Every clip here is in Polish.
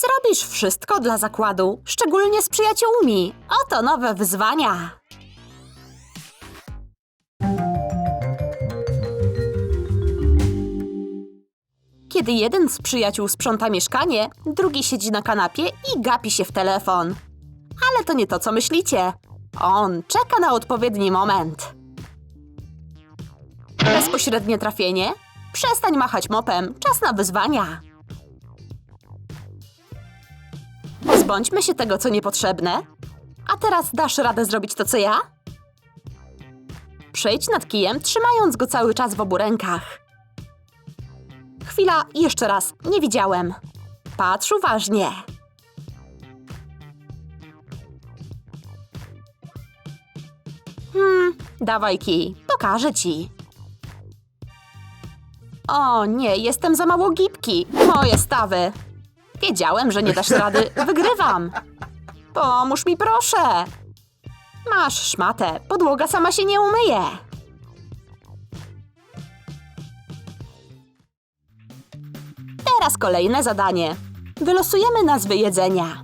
Zrobisz wszystko dla zakładu, szczególnie z przyjaciółmi. Oto nowe wyzwania. Kiedy jeden z przyjaciół sprząta mieszkanie, drugi siedzi na kanapie i gapi się w telefon. Ale to nie to, co myślicie. On czeka na odpowiedni moment. Bezpośrednie trafienie? Przestań machać mopem, czas na wyzwania. Pozbądźmy się tego, co niepotrzebne. A teraz dasz radę zrobić to, co ja? Przejdź nad kijem, trzymając go cały czas w obu rękach. Chwila, jeszcze raz, nie widziałem. Patrz uważnie. Hmm, dawaj kij, pokażę ci. O nie, jestem za mało gibki. Moje stawy. Wiedziałem, że nie dasz rady. Wygrywam. Pomóż mi proszę. Masz szmatę. Podłoga sama się nie umyje. Teraz kolejne zadanie. Wylosujemy nazwy jedzenia.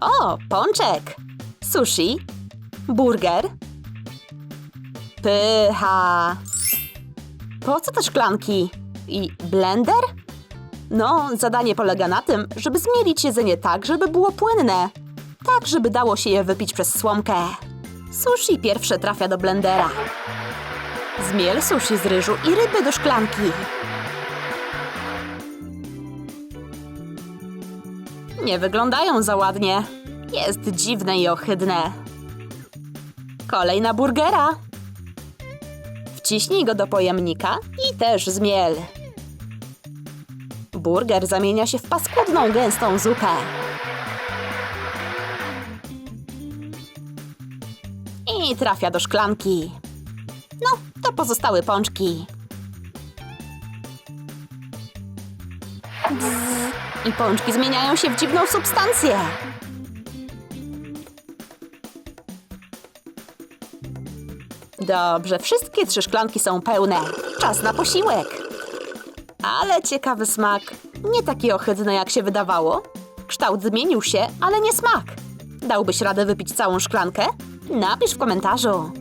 O, pączek. Sushi. Burger. Pycha. Po co te szklanki? I blender? No, zadanie polega na tym, żeby zmielić jedzenie tak, żeby było płynne. Tak, żeby dało się je wypić przez słomkę. Sushi pierwsze trafia do blendera. Zmiel sushi z ryżu i ryby do szklanki. Nie wyglądają za ładnie. Jest dziwne i ohydne. Kolej na burgera. Wciśnij go do pojemnika i też zmiel. Burger zamienia się w paskudną, gęstą zupę. I trafia do szklanki. No, to pozostałe pączki. Bzz. I pączki zmieniają się w dziwną substancję. Dobrze, wszystkie trzy szklanki są pełne. Czas na posiłek. Ale ciekawy smak. Nie taki ohydny, jak się wydawało. Kształt zmienił się, ale nie smak. Dałbyś radę wypić całą szklankę? Napisz w komentarzu.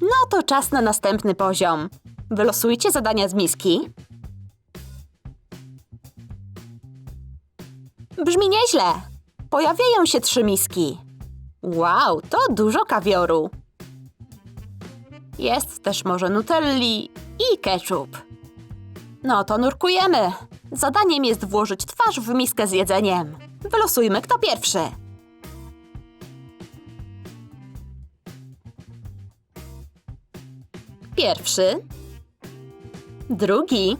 No to czas na następny poziom. Wylosujcie zadania z miski. Brzmi nieźle. Pojawiają się trzy miski. Wow, to dużo kawioru. Jest też może nutelli i ketchup. No to nurkujemy. Zadaniem jest włożyć twarz w miskę z jedzeniem. Wylosujmy, kto pierwszy. Pierwszy. Drugi.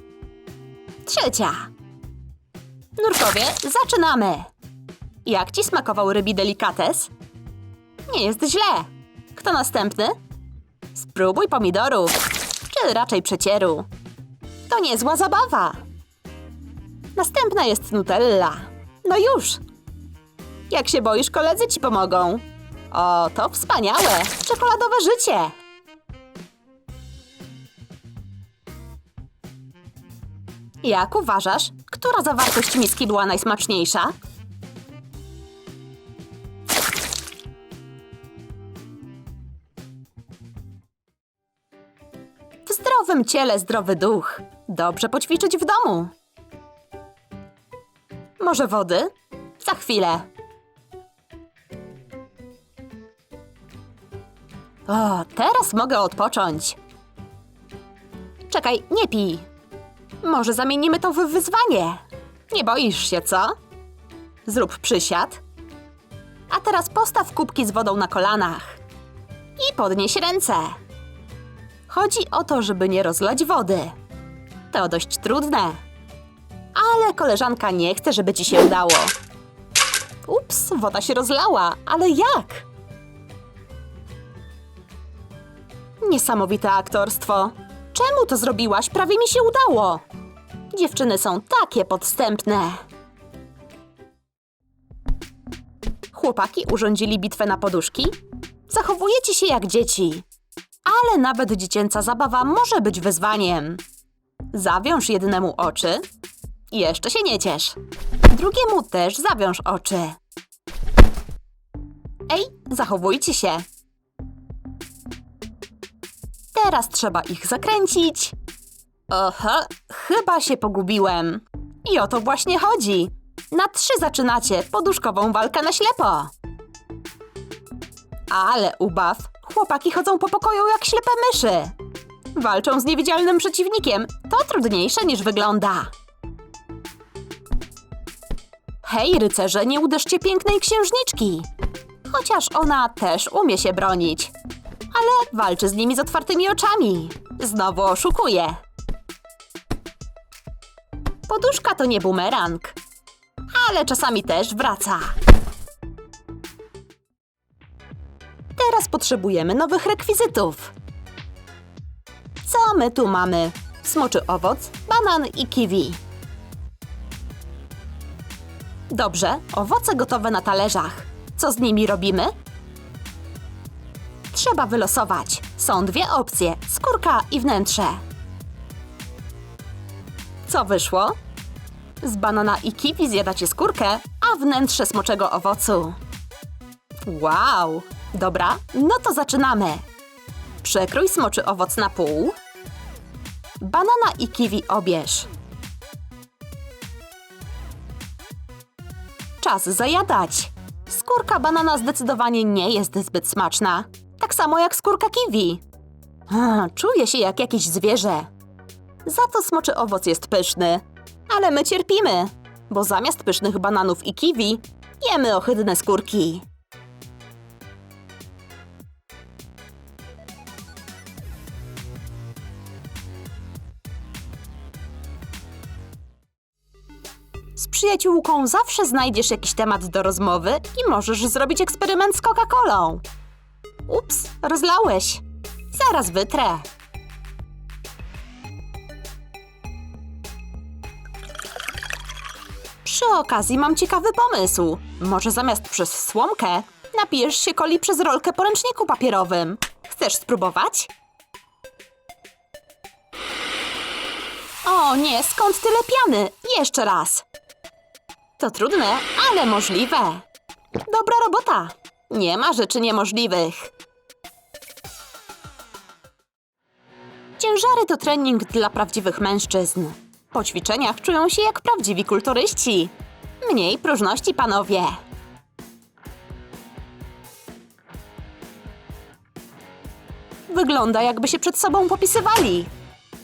Trzecia. Nurkowie, zaczynamy. Jak ci smakował rybi delikates? Nie jest źle. Kto następny? Spróbuj pomidorów, czy raczej przecieru. To niezła zabawa. Następna jest Nutella. No już. Jak się boisz, koledzy ci pomogą. O, to wspaniałe. Czekoladowe życie. Jak uważasz, która zawartość miski była najsmaczniejsza? W zdrowym ciele zdrowy duch. Dobrze poćwiczyć w domu. Może wody? Za chwilę. O, teraz mogę odpocząć. Czekaj, nie pij. Może zamienimy to w wyzwanie. Nie boisz się, co? Zrób przysiad. A teraz postaw kubki z wodą na kolanach. I podnieś ręce. Chodzi o to, żeby nie rozlać wody. To dość trudne. Ale koleżanka nie chce, żeby ci się udało. Ups, woda się rozlała, ale jak? Niesamowite aktorstwo. Czemu to zrobiłaś? Prawie mi się udało. Dziewczyny są takie podstępne. Chłopaki urządzili bitwę na poduszki, Zachowujecie się jak dzieci. Ale nawet dziecięca zabawa może być wyzwaniem. Zawiąż jednemu oczy. Jeszcze się nie ciesz. Drugiemu też zawiąż oczy. Ej, zachowujcie się. Teraz trzeba ich zakręcić. Aha, chyba się pogubiłem. I o to właśnie chodzi. Na trzy zaczynacie poduszkową walkę na ślepo. Ale ubaw, chłopaki chodzą po pokoju jak ślepe myszy. Walczą z niewidzialnym przeciwnikiem. To trudniejsze niż wygląda. Hej, rycerze, nie uderzcie pięknej księżniczki. Chociaż ona też umie się bronić. Ale walczy z nimi z otwartymi oczami. Znowu oszukuje. Poduszka to nie bumerang. Ale czasami też wraca. Teraz potrzebujemy nowych rekwizytów. Co my tu mamy? Smoczy owoc, banan i kiwi. Dobrze, owoce gotowe na talerzach. Co z nimi robimy? Trzeba wylosować. Są dwie opcje: skórka i wnętrze. Co wyszło? Z banana i kiwi zjadacie skórkę, a wnętrze smoczego owocu. Wow! Dobra, no to zaczynamy. Przekrój smoczy owoc na pół. Banana i kiwi obierz. Czas zajadać. Skórka banana zdecydowanie nie jest zbyt smaczna. Tak samo jak skórka kiwi. Czuję się jak jakieś zwierzę. Za to smoczy owoc jest pyszny. Ale my cierpimy, bo zamiast pysznych bananów i kiwi jemy ohydne skórki. Przyjaciółką zawsze znajdziesz jakiś temat do rozmowy i możesz zrobić eksperyment z Coca-Colą. Ups, rozlałeś. Zaraz wytrę. Przy okazji mam ciekawy pomysł. Może zamiast przez słomkę napijesz się coli przez rolkę po ręczniku papierowym. Chcesz spróbować? O nie, skąd tyle piany? Jeszcze raz. To trudne, ale możliwe. Dobra robota. Nie ma rzeczy niemożliwych. Ciężary to trening dla prawdziwych mężczyzn. Po ćwiczeniach czują się jak prawdziwi kulturyści. Mniej próżności, panowie. Wygląda, jakby się przed sobą popisywali.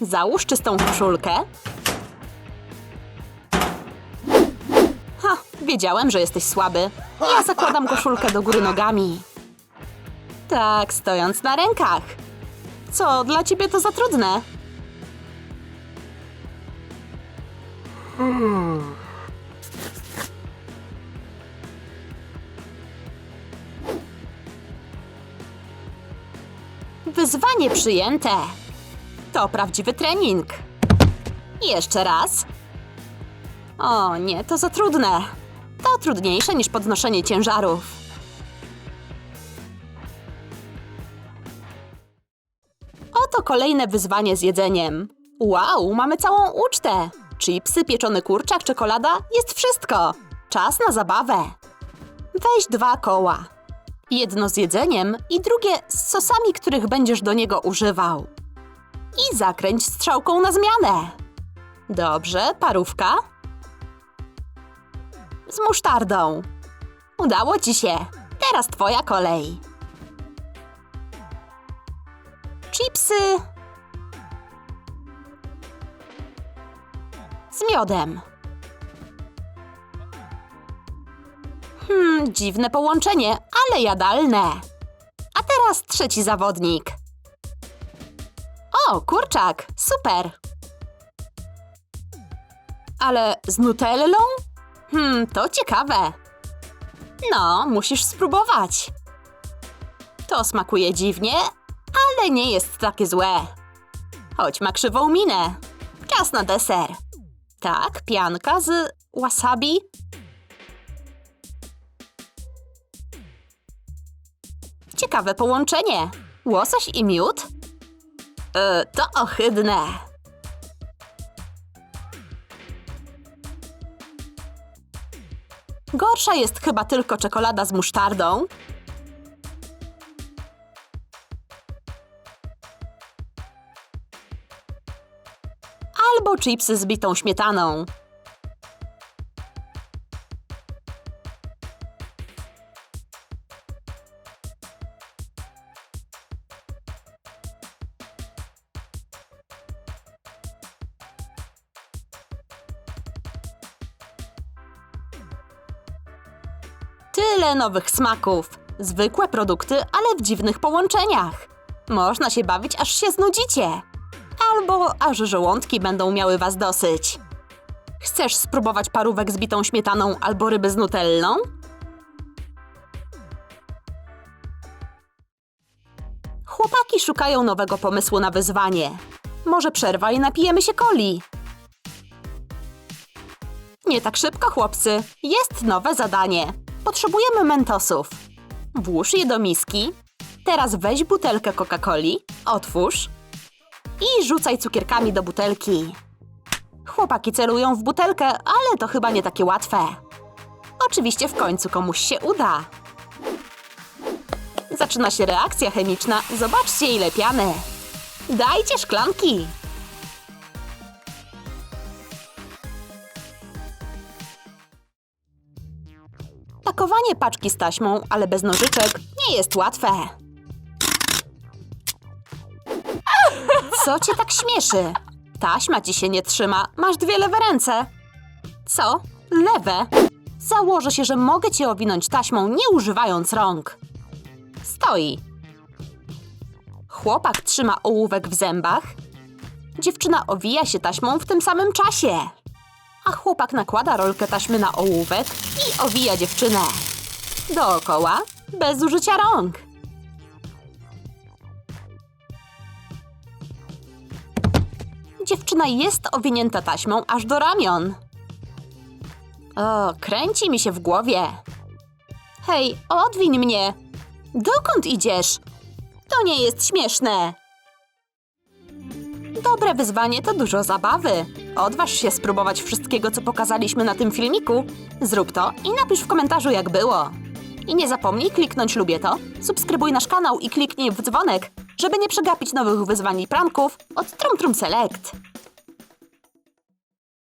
Załóż czystą koszulkę. Wiedziałem, że jesteś słaby. Ja zakładam koszulkę do góry nogami. Tak, stojąc na rękach. Co, dla ciebie to za trudne? Wyzwanie przyjęte. To prawdziwy trening. Jeszcze raz. O nie, to za trudne. Trudniejsze niż podnoszenie ciężarów. Oto kolejne wyzwanie z jedzeniem. Wow, mamy całą ucztę. Chipsy, pieczony kurczak, czekolada, jest wszystko. Czas na zabawę. Weź dwa koła. Jedno z jedzeniem i drugie z sosami, których będziesz do niego używał. I zakręć strzałką na zmianę. Dobrze, parówka. Z musztardą. Udało ci się. Teraz twoja kolej. Chipsy. Z miodem. Hmm, dziwne połączenie, ale jadalne. A teraz trzeci zawodnik. O, kurczak, super. Ale z nutellą? Hmm, to ciekawe. No, musisz spróbować. To smakuje dziwnie, ale nie jest takie złe. Choć ma krzywą minę. Czas na deser. Tak, pianka z wasabi. Ciekawe połączenie. Łosoś i miód? E, to ohydne. Gorsza jest chyba tylko czekolada z musztardą. Albo chipsy z bitą śmietaną. Tyle nowych smaków. Zwykłe produkty, ale w dziwnych połączeniach. Można się bawić, aż się znudzicie. Albo aż żołądki będą miały was dosyć. Chcesz spróbować parówek z bitą śmietaną albo ryby z nutellą? Chłopaki szukają nowego pomysłu na wyzwanie. Może przerwa i napijemy się coli. Nie tak szybko, chłopcy. Jest nowe zadanie. Potrzebujemy mentosów. Włóż je do miski. Teraz weź butelkę Coca-Coli, otwórz i rzucaj cukierkami do butelki. Chłopaki celują w butelkę, ale to chyba nie takie łatwe. Oczywiście w końcu komuś się uda. Zaczyna się reakcja chemiczna. Zobaczcie ile piany. Dajcie szklanki. Pakowanie paczki z taśmą, ale bez nożyczek, nie jest łatwe. Co cię tak śmieszy? Taśma ci się nie trzyma, masz dwie lewe ręce. Co? Lewe? Założę się, że mogę cię owinąć taśmą, nie używając rąk. Stoi. Chłopak trzyma ołówek w zębach. Dziewczyna owija się taśmą w tym samym czasie. A chłopak nakłada rolkę taśmy na ołówek i owija dziewczynę. Dookoła, bez użycia rąk. Dziewczyna jest owinięta taśmą aż do ramion. O, kręci mi się w głowie. Hej, odwiń mnie. Dokąd idziesz? To nie jest śmieszne. Dobre wyzwanie to dużo zabawy. Odważ się spróbować wszystkiego, co pokazaliśmy na tym filmiku. Zrób to i napisz w komentarzu, jak było. I nie zapomnij kliknąć lubię to, subskrybuj nasz kanał i kliknij w dzwonek, żeby nie przegapić nowych wyzwań i pranków od Trum Trum Select.